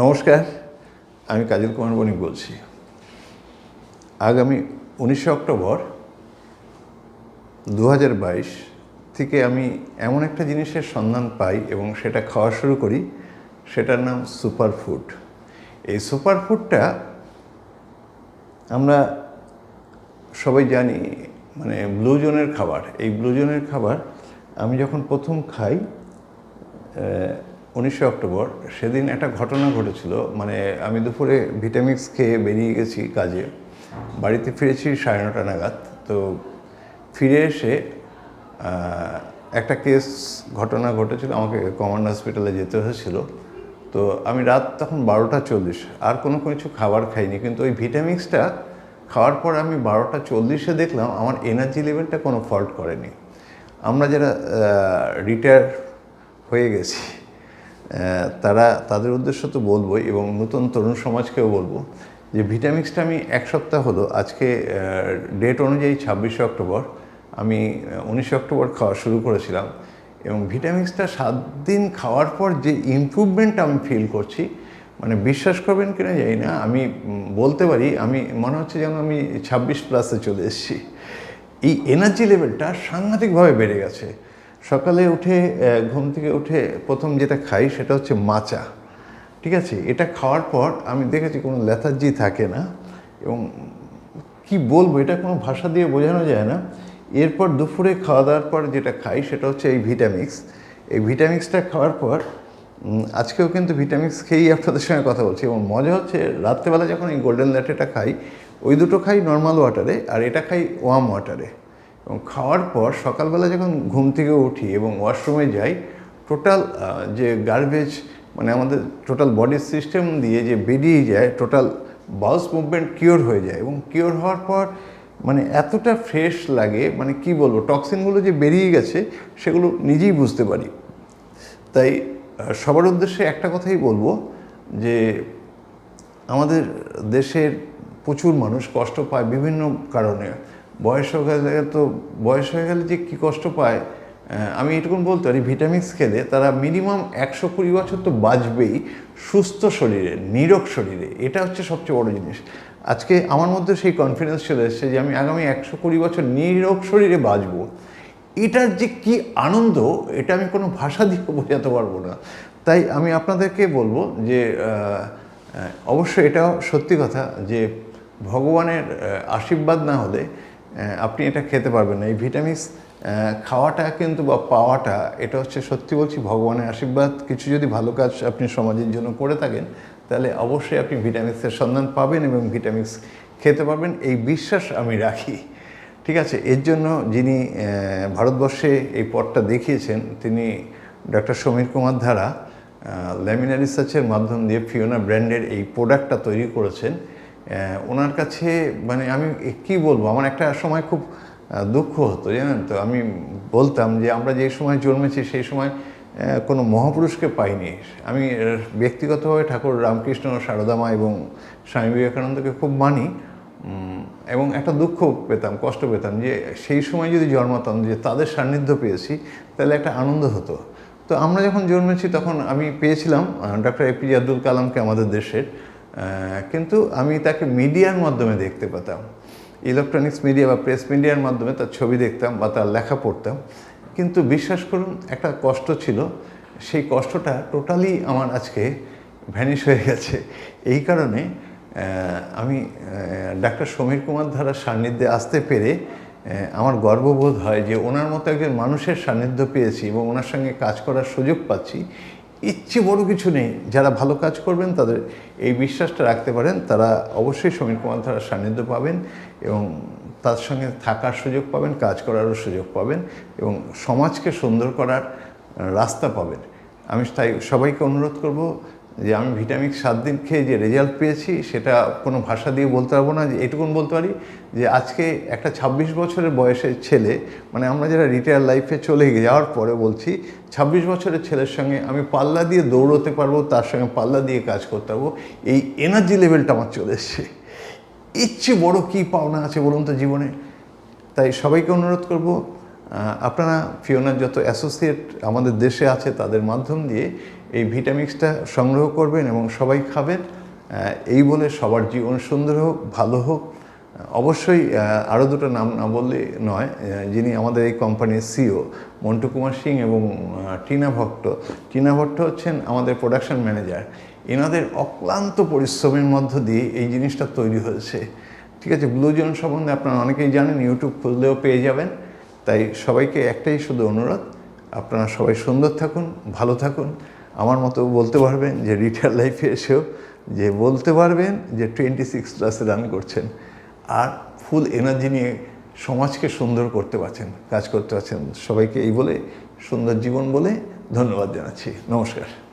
নমস্কার, আমি কাজল কুমার বণিক বলছি। আগামী উনিশে অক্টোবর দু হাজার বাইশ থেকে আমি এমন একটা জিনিসের সন্ধান পাই এবং সেটা খাওয়া শুরু করি, সেটার নাম সুপার ফুড এই সুপার ফুডটা আমরা সবাই জানি মানে ব্লু জোনের খাবার। এই ব্লু জোনের খাবার আমি যখন প্রথম খাই উনিশে অক্টোবর, সেদিন একটা ঘটনা ঘটেছিল মানে আমি দুপুরে ভিটামিক্স খেয়ে বেরিয়ে গেছি কাজে। বাড়িতে ফিরেছি সাড়ে নটা নাগাদ, তো ফিরে এসে একটা কেস ঘটনা ঘটেছিল, আমাকে কমান্ড হসপিটালে যেতে হয়েছিল। তো আমি রাত তখন বারোটা চল্লিশ, আর কোনো কিছু খাবার খাইনি, কিন্তু ওই ভিটামিক্সটা খাওয়ার পর আমি বারোটা চল্লিশে দেখলাম আমার এনার্জি লেভেলটা কোনো ফল্ট করেনি। আমরা যারা রিটায়ার হয়ে গেছি তারা, তাদের উদ্দেশ্য তো বলবোই এবং নতুন তরুণ সমাজকেও বলব যে ভিটামিক্সটা আমি এক সপ্তাহ হলো, আজকে ডেট অনুযায়ী ছাব্বিশে অক্টোবর, আমি উনিশে অক্টোবর খাওয়া শুরু করেছিলাম এবং ভিটামিক্সটা সাত দিন খাওয়ার পর যে ইমপ্রুভমেন্ট আমি ফিল করছি মানে বিশ্বাস করবেন কিনা জানি না, আমি বলতে পারি, আমি, মনে হচ্ছে যেন আমি ছাব্বিশ প্লাসে চলে এসেছি। এই এনার্জি লেভেলটা সাংঘাতিকভাবে বেড়ে গেছে। সকালে উঠে ঘুম থেকে উঠে প্রথম যেটা খাই সেটা হচ্ছে মাচা। ঠিক আছে? এটা খাওয়ার পর আমি দেখেছি কোনো লেথার্জি থাকে না এবং কি বলব, এটা কোনো ভাষা দিয়ে বোঝানো যায় না। এরপর দুপুরে খাওয়া দাওয়ার পর যেটা খাই সেটা হচ্ছে এই ভিটামিক্স। এই ভিটামিক্সটা খাওয়ার পর আজকেও কিন্তু ভিটামিক্স খেয়েই আপনাদের সঙ্গে কথা বলছি এবং মজা হচ্ছে, রাত্রেবেলা যখন এই গোল্ডেন ল্যাটেটা খাই, ওই দুটো খাই নর্মাল ওয়াটারে আর এটা খাই ওয়ার্ম ওয়াটারে এবং খাওয়ার পর সকালবেলা যখন ঘুম থেকে উঠি এবং ওয়াশরুমে যাই, টোটাল যে গার্বেজ মানে আমাদের টোটাল বডি সিস্টেম দিয়ে যে বেরিয়ে যায়, টোটাল বাউস মুভমেন্ট কিওর হয়ে যায় এবং কিওর হওয়ার পর মানে এতটা ফ্রেশ লাগে মানে কি বলব টক্সিনগুলো যে বেরিয়ে গেছে, সেগুলো নিজেই বুঝতে পারি। তাই সবার উদ্দেশ্যে একটা কথাই বলব যে আমাদের দেশের প্রচুর মানুষ কষ্ট পায় বিভিন্ন কারণে। বয়স হয়ে তো, বয়স হয়ে গেলে যে কী কষ্ট পায় আমি এটুকুন বলতে পারি ভিটামিক্স খেলে তারা মিনিমাম একশো কুড়ি বছর তো বাঁচবেই সুস্থ শরীরে, নিরোগ শরীরে, এটা হচ্ছে সবচেয়ে বড় জিনিস। আজকে আমার মধ্যে সেই কনফিডেন্স চলে এসেছে যে আমি আগামী একশো কুড়ি বছর নিরোগ শরীরে বাঁচবো। এটার যে কি আনন্দ, এটা আমি কোনো ভাষা দিয়ে বোঝাতে পারব না। তাই আমি আপনাদেরকে বলব যে অবশ্যই এটাও সত্যি কথা যে ভগবানের আশীর্বাদ না হলে আপনি এটা খেতে পারবেন না। এই ভিটামিক্স আহ, খাওয়াটা কিন্তু বা পাওয়াটা এটা হচ্ছে সত্যি বলছি ভগবানের আশীর্বাদ। কিছু যদি ভালো কাজ আপনি সমাজের জন্য করে থাকেন তাহলে অবশ্যই আপনি ভিটামিক্সের সন্ধান পাবেন এবং ভিটামিক্স খেতে পারবেন। এই বিশ্বাস আমি রাখি। ঠিক আছে এর জন্য যিনি ভারতবর্ষে এই পথটা দেখিয়েছেন তিনি ডক্টর সমীর কুমার ধারা ল্যামিনা রিসার্চের মাধ্যম দিয়ে ফিওনা ব্র্যান্ডের এই প্রোডাক্টটা তৈরি করেছেন। ওনার কাছে মানে আমি কি বলব, আমার একটা সময় খুব দুঃখ হতো, জানেন তো? আমি বলতাম যে আমরা যে সময় জন্মেছি, সেই সময় কোনো মহাপুরুষকে পাইনি। আমি ব্যক্তিগতভাবে ঠাকুর রামকৃষ্ণ সারদামা এবং স্বামী বিবেকানন্দকে খুব মানি এবং একটা দুঃখ পেতাম, কষ্ট পেতাম যে সেই সময় যদি জন্মাতাম, যে তাদের সান্নিধ্য পেয়েছি, তাহলে একটা আনন্দ হতো। তো আমরা যখন জন্মেছি, তখন আমি পেয়েছিলাম ডক্টর এপিজে আব্দুল কালামকে আমাদের দেশের কিন্তু আমি তাকে মিডিয়ার মাধ্যমে দেখতে পেতাম। ইলেকট্রনিক্স মিডিয়া বা প্রেস মিডিয়ার মাধ্যমে তার ছবি দেখতাম বা তার লেখা পড়তাম। কিন্তু বিশ্বাস করুন, একটা কষ্ট ছিল। সেই কষ্টটা টোটালি আমার আজকে ভ্যানিশ হয়ে গেছে। এই কারণে আমি ডাক্তার সমীর কুমার ধারার সান্নিধ্যে আসতে পেরে আমার গর্ববোধ হয় যে ওনার মতো একজন মানুষের সান্নিধ্য পেয়েছি এবং ওনার সঙ্গে কাজ করার সুযোগ পাচ্ছি। ইচ্ছে বড় কিছু নেই। যারা ভালো কাজ করবেন, তাদের এই বিশ্বাসটা রাখতে পারেন। তারা অবশ্যই সমীর কুমার ধারার সান্নিধ্য পাবেন এবং তার সঙ্গে থাকার সুযোগ পাবেন, কাজ করারও সুযোগ পাবেন এবং সমাজকে সুন্দর করার রাস্তা পাবেন। আমি তাই সবাইকে অনুরোধ করব যে আমি ভিটামিন সাত দিন খেয়ে যে রেজাল্ট পেয়েছি, সেটা কোনো ভাষা দিয়ে বলতে পারব না, যে এটুকুন বলতে পারি, যে আজকে একটা ২৬ বছরের বয়সের ছেলে মানে আমরা যারা রিটায়ার লাইফে চলে যাওয়ার পরে বলছি ২৬ বছরের ছেলের সঙ্গে আমি পাল্লা দিয়ে দৌড়তে পারব, তার সঙ্গে পাল্লা দিয়ে কাজ করতে পারব, এই এনার্জি লেভেলটা আমার চলে এসছে। ইচ্ছে বড় কী পাওনা আছে বলুন তো জীবনে? তাই সবাইকে অনুরোধ করব আপনারা ফিওনার যত অ্যাসোসিয়েট আমাদের দেশে আছে, তাদের মাধ্যম দিয়ে এই ভিটামিক্সটা সংগ্রহ করবেন এবং সবাই খাবেন। এই বলে সবার জীবন সুন্দর হোক, ভালো হোক। অবশ্যই আরও দুটো নাম না বললে নয় যিনি আমাদের এই কোম্পানির সিও, মন্টু কুমার সিং এবং টিনা ভট্ট। টিনা ভট্ট হচ্ছেন আমাদের প্রোডাকশন ম্যানেজার এনাদের অক্লান্ত পরিশ্রমের মধ্য দিয়ে এই জিনিসটা তৈরি হয়েছে। ঠিক আছে ব্লু জোন সম্বন্ধে আপনারা অনেকেই জানেন ইউটিউব খুললেও পেয়ে যাবেন। তাই সবাইকে একটাই শুধু অনুরোধ, আপনারা সবাই সুন্দর থাকুন, ভালো থাকুন। আমার মতো বলতে পারবেন যে রিটায়ার লাইফে এসেও যে বলতে পারবেন যে টোয়েন্টি সিক্স প্লাসে রান করছেন। আর ফুল এনার্জি নিয়ে সমাজকে সুন্দর করতে পারছেন, কাজ করতে পারছেন। সবাইকে এই বলে সুন্দর জীবন বলে ধন্যবাদ জানাচ্ছি। নমস্কার।